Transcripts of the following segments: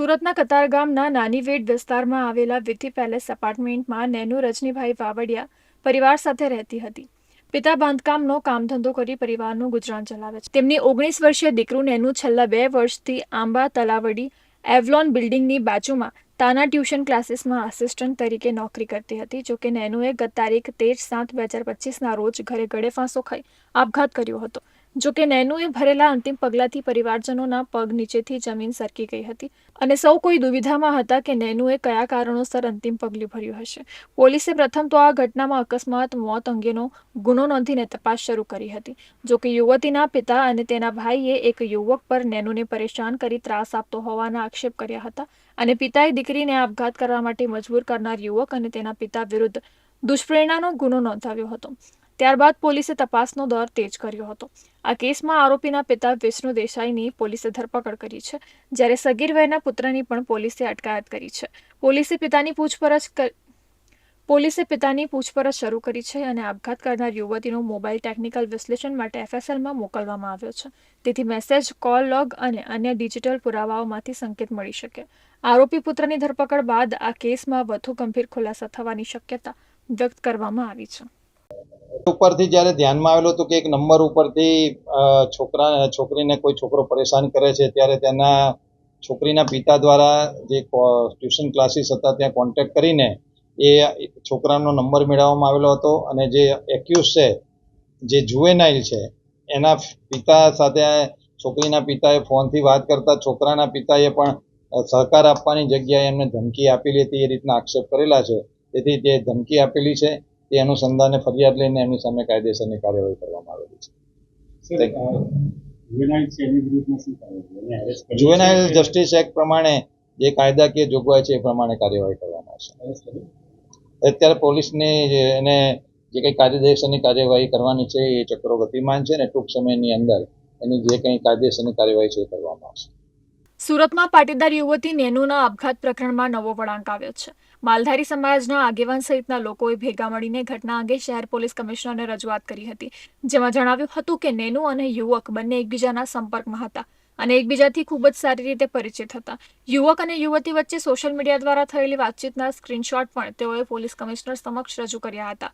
સુરતના કતારગામના નાનીવેડ વિસ્તારમાં આવેલા વિધિ પેલેસ એપાર્ટમેન્ટમાં નેનુ રજનીભાઈ વાવડિયા પરિવાર સાથે રહેતી હતી. પિતા બાંધકામનો કામ ધંધો કરી પરિવારનું ગુજરાન ચલાવે છે. તેમની ઓગણીસ વર્ષીય દીકરું નેનુ છેલ્લા બે વર્ષથી આંબા, તલાવડી, એવલોન બિલ્ડિંગની બાજુમાં તાના ટ્યુશન ક્લાસીસમાં આસિસ્ટન્ટ તરીકે નોકરી કરતી હતી, જોકે નેનુએ ગત તારીખ તેર સાત બે હજાર પચીસના રોજ ઘરે ગળે ફાંસો ખાઈ આપઘાત કર્યો હતો. જોકે નેનુએ ભરેલા અંતિમ પગલાથી પરિવારજનોના પગ નીચેથી જમીન સરકી ગઈ હતી. અને સૌ કોઈ દુવિધામાં હતા કે નેનુએ કયા કારણોસર અંતિમ પગલું ભર્યું હશે. પોલીસે પ્રથમ તો આ ઘટનામાં અકસ્માત, મોત અંગેનો ગુનો નોંધીને તપાસ શરૂ કરી હતી. જોકે યુવતીના પિતા અને તેના ભાઈએ એક યુવક પર નેનુને પરેશાન કરી ત્રાસ આપતો હોવાના આક્ષેપ કર્યા હતા. અને પિતાએ દીકરીને આપઘાત કરવા માટે મજબૂર કરનાર યુવક અને તેના પિતા વિરુદ્ધ દુષ્પ્રેરણાનો ગુનો નોંધાવ્યો હતો. ત્યારબાદ પોલીસે તપાસનો દોર તેજ કર્યો હતો. આ કેસમાં આરોપીના પિતા વિષ્ણુ દેસાઈની પોલીસે ધરપકડ કરી છે, જ્યારે સગીર વયના પુત્રની પણ પોલીસે અટકાયત કરી છે. પોલીસે પિતાની પૂછપરછ પોલીસે પિતાની પૂછપરછ શરૂ કરી છે અને આપઘાત કરનાર યુવતીનો મોબાઈલ ટેકનિકલ વિશ્લેષણ માટે એફએસએલમાં મોકલવામાં આવ્યો છે. તેથી મેસેજ, કોલ લોગ અને અન્ય ડિજિટલ પુરાવાઓમાંથી સંકેત મળી શકે. આરોપી પુત્રની ધરપકડ બાદ આ કેસમાં વધુ ગંભીર ખુલાસા થવાની શક્યતા વ્યક્ત કરવામાં આવી છે. ઉપરથી જ્યારે ધ્યાનમાં આવેલું હતું કે એક નંબર ઉપરથી છોકરા, છોકરીને કોઈ છોકરો પરેશાન કરે છે, ત્યારે તેના છોકરીના પિતા દ્વારા જે ટ્યુશન ક્લાસીસ હતા, ત્યાં કોન્ટેક્ટ કરીને એ છોકરાનો નંબર મેળવવામાં આવેલો હતો અને જે એક્યુઝ છે, જે જુએનાઇલ છે, એના પિતા સાથે છોકરીના પિતાએ ફોનથી વાત કરતા છોકરાના પિતાએ પણ સહકાર આપવાની જગ્યાએ એમને ધમકી આપેલી હતી એ રીતના આક્ષેપ કરેલા છે. તેથી તે ધમકી આપેલી છે. તે અનુસંધાને ફરિયાદ લઈને એમની સામે કાયદેસરની કાર્યવાહી કરવામાં આવેલી છે. જુવેનાઇલ જસ્ટિસ એક્ટ પ્રમાણે જે કાયદાકીય જોગવાઈ છે એ પ્રમાણે કાર્યવાહી કરવામાં આવશે? અત્યારે પોલીસની એને જે કંઈ કાયદેસરની કાર્યવાહી કરવાની છે એ ચક્રો ગતિમાન છે ને ટૂંક સમયની અંદર એની જે કંઈ કાયદેસરની કાર્યવાહી છે એ કરવામાં આવશે. સુરતમાં પાટીદાર યુવતી નેનુના આપઘાત પ્રકરણમાં નવો વળાંક આવ્યો છે. માલધારી સમાજના આગેવાન સહિતના લોકોએ ભેગા મળીને ઘટના અંગે શહેર પોલીસ કમિશનરને રજૂઆત કરી હતી. જેમાં જણાવ્યું હતું કે નેનુ અને યુવક બંને એકબીજાના સંપર્કમાં હતા અને એકબીજાથી ખૂબ જ સારી રીતે પરિચિત હતા. યુવક અને યુવતી વચ્ચે સોશિયલ મીડિયા દ્વારા થયેલી વાતચીતના સ્ક્રીનશોટ પણ તેઓએ પોલીસ કમિશનર સમક્ષ રજૂ કર્યા હતા.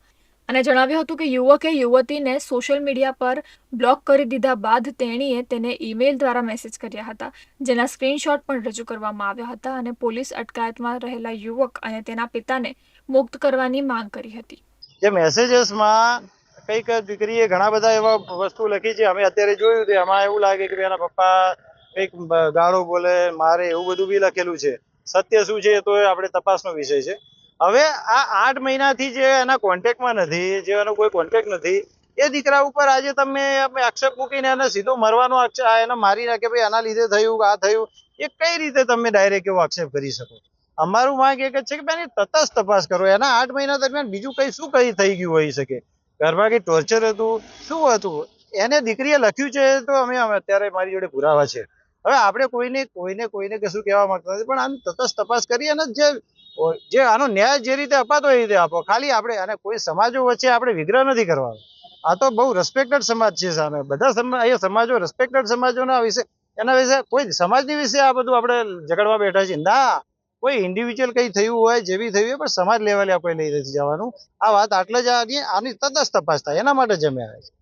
અને જણાવ્યું હતું કે યુવકે યુવતીને સોશિયલ મીડિયા પર બ્લોક કરી દીધા બાદ તેણીએ તેને ઈમેલ દ્વારા મેસેજ કર્યા હતા, જેના સ્ક્રીનશોટ પણ રજૂ કરવામાં આવ્યા હતા અને પોલીસ અટકાયતમાં રહેલા યુવક અને તેના પિતાને મુક્ત કરવાની માંગ કરી હતી. જે મેસેજીસમાં કંઈક દીકરીએ ઘણા બધા એવા વસ્તુ લખી છે, અમે અત્યારે જોયું તે એમાં એવું લાગે કે એના પપ્પા કંઈક ગાળો બોલે, મારે એવું બધું બી લખેલું છે. સત્ય શું છે તો આપણે તપાસનો વિષય છે. હવે આ આઠ મહિનાથી જે એના કોન્ટેક્ટમાં નથી, જે એનો કોઈ કોન્ટેક્ટ નથી, એ દીકરા ઉપર આજે તમે આક્ષેપ મૂકીને એને સીધો મરવાનો આક્ષેપ એને મારી નાખે ભાઈ આના લીધે થયું, આ થયું, એ કઈ રીતે તમે ડાયરેક્ટ એવો આક્ષેપ કરી શકો અમારું માંગ એક જ છે કે એની તટસ્થ તપાસ કરો. એના આઠ મહિના દરમિયાન બીજું કઈ શું કઈ થઈ ગયું હોઈ શકે? ઘરમાં કઈ ટોર્ચર હતું? શું હતું? એને દીકરીએ લખ્યું છે તો અમે અત્યારે મારી જોડે પુરાવા છે. હવે આપણે કોઈને કોઈને કોઈને કશું કહેવા માંગતા નથી, પણ આની તટસ્થ તપાસ કરી અને જે જે આનો ન્યાય જે રીતે અપાતો એ રીતે આપો. ખાલી આપણે, અને કોઈ સમાજો વચ્ચે આપણે વિગ્રહ નથી કરવાનો. આ તો બહુ રેસ્પેક્ટેડ સમાજ છે સામે. બધા અહીંયા સમાજો રેસ્પેક્ટેડ સમાજોના વિશે, એના વિશે કોઈ સમાજની વિશે આ બધું આપણે ઝઘડવા બેઠા છીએ. ના, કોઈ ઇન્ડિવિજ્યુઅલ કંઈ થયું હોય જે બી થયું હોય, પણ સમાજ લેવલે આપણે લઈ જવાનું. આ વાત આટલે જ આની તટસ્થ તપાસ થાય એના માટે જ અમે આવ્યા છીએ.